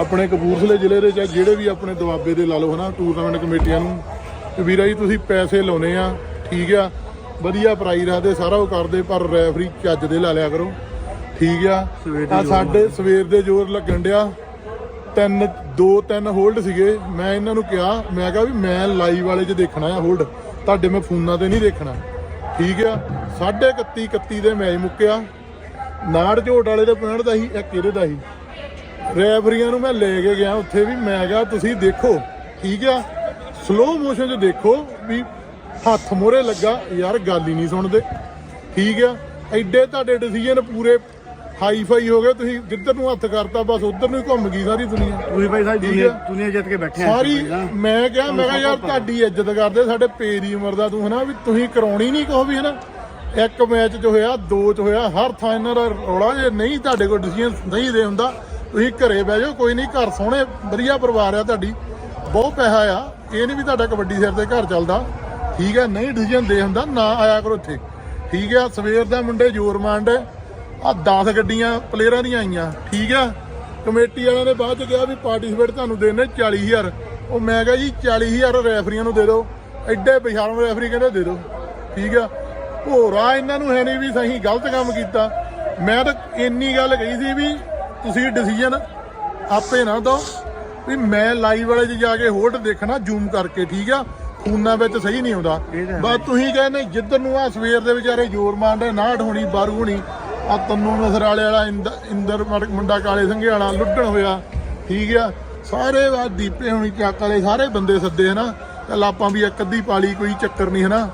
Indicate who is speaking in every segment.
Speaker 1: ਆਪਣੇ ਕਪੂਰਥਲੇ ਜ਼ਿਲ੍ਹੇ ਦੇ ਚਾਹੇ ਜਿਹੜੇ ਵੀ ਆਪਣੇ ਦੁਆਬੇ ਦੇ ਲਾ ਲਓ ਹਨਾ ਟੂਰਨਾਮੈਂਟ ਕਮੇਟੀਆਂ ਨੂੰ। ਵੀਰਾ ਜੀ ਤੁਸੀਂ ਪੈਸੇ ਲਾਉਨੇ ਆ ਠੀਕ ਆ? ਵਧੀਆ ਪ੍ਰਾਈਜ਼ ਰੱਖਦੇ ਸਾਰਾ ਉਹ ਕਰਦੇ ਪਰ ਰੈਫਰੀ ਚੱਜ ਦੇ ਲਾ ਲਿਆ ਕਰੋ। ਠੀਕ ਆ? ਆ ਸਾਡੇ ਸਵੇਰ ਦੇ ਜ਼ੋਰ ਲੱਗਣ ਡਿਆ। ਤਿੰਨ ਦੋ ਤਿੰਨ ਹੋਲਡ ਸੀਗੇ। ਮੈਂ ਇਹਨਾਂ ਨੂੰ ਕਿਹਾ ਮੈਂ ਕਿਹਾ ਵੀ ਮੈਂ ਲਾਈਵ ਵਾਲੇ 'ਚ ਦੇਖਣਾ ਆ ਹੋਲਡ ਤੁਹਾਡੇ ਮੈਂ ਫੋਨਾਂ ਤੇ ਨਹੀਂ ਦੇਖਣਾ। ਠੀਕ ਆ? 31 31 ਦੇ ਮੈਚ ਮੁੱਕਿਆ। ਨਾੜ ਝੋਟ ਵਾਲੇ ਦੇ ਪੁਆਇੰਟ ਦਾ ਸੀ ਇੱਕ ਇਹਦੇ ਦਾ ਸੀ ਰੈਫਰੀਆਂ ਨੂੰ ਮੈਂ ਲੈ ਕੇ ਗਿਆ ਉੱਥੇ ਵੀ ਮੈਂ ਕਿਹਾ ਤੁਸੀਂ ਦੇਖੋ ਠੀਕ ਆ? ਸਲੋ ਮੋਸ਼ਨ 'ਚ ਦੇਖੋ ਵੀ ਹੱਥ ਮੋਰੇ ਲੱਗਾ। ਯਾਰ ਗੱਲ ਹੀ ਨਹੀਂ ਸੁਣਦੇ। ਠੀਕ ਆ? ਐਡੇ ਤੁਹਾਡੇ ਡਿਸੀਜਨ ਪੂਰੇ ਹਾਈ ਫਾਈ ਹੋ ਗਏ। ਤੁਸੀਂ ਜਿੱਧਰ ਨੂੰ ਹੱਥ ਕਰਤਾ ਬਸ ਉਧਰ ਨੂੰ ਹੀ ਘੁੰਮ ਗਈ ਸਾਰੀ ਦੁਨੀਆ।
Speaker 2: ਤੁਸੀਂ ਭਾਈ
Speaker 1: ਠੀਕ
Speaker 2: ਦੁਨੀਆ। ਦੁਨੀਆ ਜਿੱਤ ਕੇ ਬੈਠੇ ਆ
Speaker 1: ਸਾਰੀ ਮੈਂ ਕਿਹਾ ਮੈਂ ਕਿਹਾ ਯਾਰ ਤੁਹਾਡੀ ਇੱਜ਼ਤ ਕਰਦੇ ਸਾਡੇ ਪੇਰੀ ਉਮਰ ਦਾ ਤੂੰ ਹਨਾ? ਵੀ ਤੁਸੀਂ ਕਰਾਉਣੀ ਨਹੀਂ ਕਹੋ ਵੀ ਹਨਾ? ਇੱਕ ਮੈਚ 'ਚ ਹੋਇਆ ਦੋ 'ਚ ਹੋਇਆ ਹਰ ਥਾਂ ਇਹਨਾਂ ਦਾ ਰੌਲਾ ਜੇ ਨਹੀਂ ਤੁਹਾਡੇ ਕੋਲ ਡਿਸੀਜਨ ਨਹੀਂ ਦੇ ਹੁੰਦਾ ਤੁਸੀਂ ਘਰੇ ਬਹਿ ਜਾਓ, ਕੋਈ ਨਹੀਂ, ਘਰ ਸੋਹਣੇ, ਵਧੀਆ ਪਰਿਵਾਰ ਆ ਤੁਹਾਡੀ। ਬਹੁਤ ਪੈਸਾ ਆ। ਇਹ ਨਹੀਂ ਵੀ ਤੁਹਾਡਾ ਕਬੱਡੀ ਸਿਰ ਤੇ ਘਰ ਚੱਲਦਾ। ਠੀਕ ਹੈ ਨਹੀਂ ਡਿਸੀਜਨ ਦੇ ਹੁੰਦਾ, ਨਾ ਆਇਆ ਕਰੋ ਇੱਥੇ। ਠੀਕ ਹੈ ਸਵੇਰ ਦਾ ਮੁੰਡੇ ਜ਼ੋਰ ਮਾਰਦੇ ਆ 10 ਗੱਡੀਆਂ ਪਲੇਅਰਾਂ ਦੀਆਂ ਆਈਆਂ। ਠੀਕ ਆ, ਕਮੇਟੀ ਵਾਲਿਆਂ ਨੇ ਬਾਅਦ ਚ ਕਿਹਾ ਵੀ ਪਾਰਟਿਸਿਪੇਟ ਤੁਹਾਨੂੰ ਦੇਣੇ 40000 ਉਹ ਮੈਂ ਕਿਹਾ ਜੀ 40000 ਰੈਫਰੀਆਂ ਨੂੰ ਦੇ ਦਿਓ। ਐਡੇ ਬਿਸ਼ਰਮ ਰੈਫਰੀ ਕਹਿੰਦੇ ਦੇ ਦਿਓ। ਠੀਕ ਆ ਹੋਰਾ ਇਹਨਾਂ ਨੂੰ ਹੈ ਨਹੀਂ ਵੀ ਸਹੀ ਗਲਤ ਕੰਮ ਕੀਤਾ। ਮੈਂ ਤਾਂ ਇੰਨੀ ਗੱਲ ਕਹੀ ਸੀ ਵੀ ਤੁਸੀਂ ਡਿਸੀਜਨ ਆਪੇ ਨਾ ਦਿਓ ਵੀ ਮੈਂ ਲਾਈਵ ਵਾਲੇ 'ਚ ਜਾ ਕੇ ਹੋਲਡ ਦੇਖਣਾ ਜ਼ੂਮ ਕਰਕੇ ਠੀਕ ਆ? ਖੂਨਾਂ ਵਿੱਚ ਸਹੀ ਨਹੀਂ ਆਉਂਦਾ। ਬਸ ਤੁਸੀਂ ਕਹਿੰਦੇ ਜਿੱਧਰ ਨੂੰ ਆ ਸਵੇਰ ਦੇ ਵਿਚਾਰੇ ਜ਼ੋਰ ਮਾਰਦੇ ਨਾਟ ਹੋਣੀ ਬਾਰੂ ਹੋਣੀ ਆ ਤੰਨੂ ਨਸਰ ਵਾਲੇ ਵਾਲਾ ਇੰਦ- ਇੰਦਰ ਮੁੰਡਾ ਕਾਲੇ ਸੰਘੇ ਵਾਲਾ ਲੁੱਟਣ ਹੋਇਆ ਠੀਕ ਆ? ਸਾਰੇ ਵਾ ਦੀਪੇ ਹੋਣੀ ਚੱਕ ਵਾਲੇ ਸਾਰੇ ਬੰਦੇ ਸੱਦੇ ਹਨਾ? ਚੱਲ ਆਪਾਂ ਵੀ ਇੱਕ ਅੱਧੀ ਪਾਲੀ ਕੋਈ ਚੱਕਰ ਨਹੀਂ ਹਨਾ?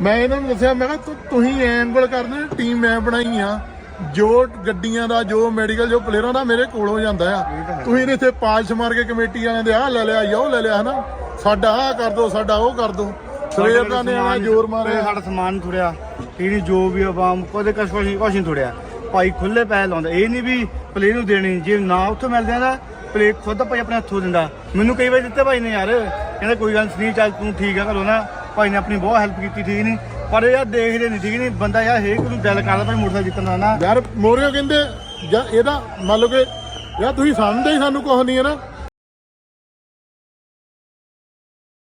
Speaker 1: ਮੈਂ ਇਹਨਾਂ ਨੂੰ ਦੱਸਿਆ ਮੈਂ ਕਿਹਾ ਤੁਸੀਂ ਐਂਗਲ ਕਰਦੇ ਟੀਮ ਮੈਂ ਬਣਾਈ ਆ। ਜੋ ਗੱਡੀਆਂ ਦਾ ਜੋ ਮੈਡੀਕਲ ਜੋ ਪਲੇਅਰਾਂ ਦਾ ਮੇਰੇ ਕੋਲੋਂ ਜਾਂਦਾ ਆ। ਤੁਸੀਂ ਇੱਥੇ ਪਾਲਸ਼ ਮਾਰ ਕੇ ਕਮੇਟੀ ਵਾਲਿਆਂ ਦੇ ਆਹ ਲੈ ਲਿਆ ਉਹ ਲੈ ਲਿਆ ਹਨਾ? ਸਾਡਾ ਆਹ ਕਰ ਦੋ ਸਾਡਾ ਉਹ ਕਰ ਦੋ। ਸਵੇਰ ਦਾ ਨੇ ਆਣਾ ਜ਼ੋਰ ਮਾਰਿਆ।
Speaker 2: ਸਾਡਾ ਸਮਾਨ ਥੋੜਿਆ। ਨਹੀਂ ਜੋ ਵੀ ਆਵਾਮ ਕੋਦੇ ਕਸ਼ ਕੁਛ ਨਹੀਂ ਥੋੜਿਆ। ਭਾਈ ਖੁੱਲੇ ਪੈਸੇ ਲਾਉਂਦਾ। ਇਹ ਨਹੀਂ ਵੀ ਪਲੇ ਨੂੰ ਦੇਣੀ ਜੇ ਨਾ ਉੱਥੋਂ ਮਿਲਦੇ ਆ ਤਾਂ ਪਲੇ ਖੁਦ ਭਾਈ ਆਪਣੇ ਹੱਥੋਂ ਦਿੰਦਾ। ਮੈਨੂੰ ਕਈ ਵਾਰ ਦਿੱਤੇ ਭਾਈ ਨੇ ਯਾਰ ਕਹਿੰਦਾ ਕੋਈ ਗੱਲ ਨਹੀਂ ਚੱਲ ਤੂੰ ਠੀਕ ਆ ਘਰੋਂ ਨਾ। ਭਾਈ ਨੇ ਆਪਣੀ ਬਹੁਤ ਹੈਲਪ ਕੀਤੀ ਠੀਕ ਨਹੀਂ ਪਰ ਯਾਰ ਦੇਖਦੇ ਨਹੀਂ ਠੀਕ ਨਹੀਂ ਬੰਦਾ ਯਾਰ ਹੇਕ ਨੂੰ ਦਿਲ ਕਰਦਾ ਭਾਈ ਮੋਟਰਸਾਈਕਲ ਜਿੱਤਣ ਨਾ।
Speaker 1: ਯਾਰ ਮੋਰਿਓ ਕਹਿੰਦੇ, ਜਾਂ ਇਹਦਾ ਮੰਨ ਲਓ ਕਿ, ਯਾਰ ਤੁਸੀਂ ਸਮਝਦੇ ਹੀ ਸਾਨੂੰ ਕੁਝ ਨਹੀਂ ਹੈ ਨਾ।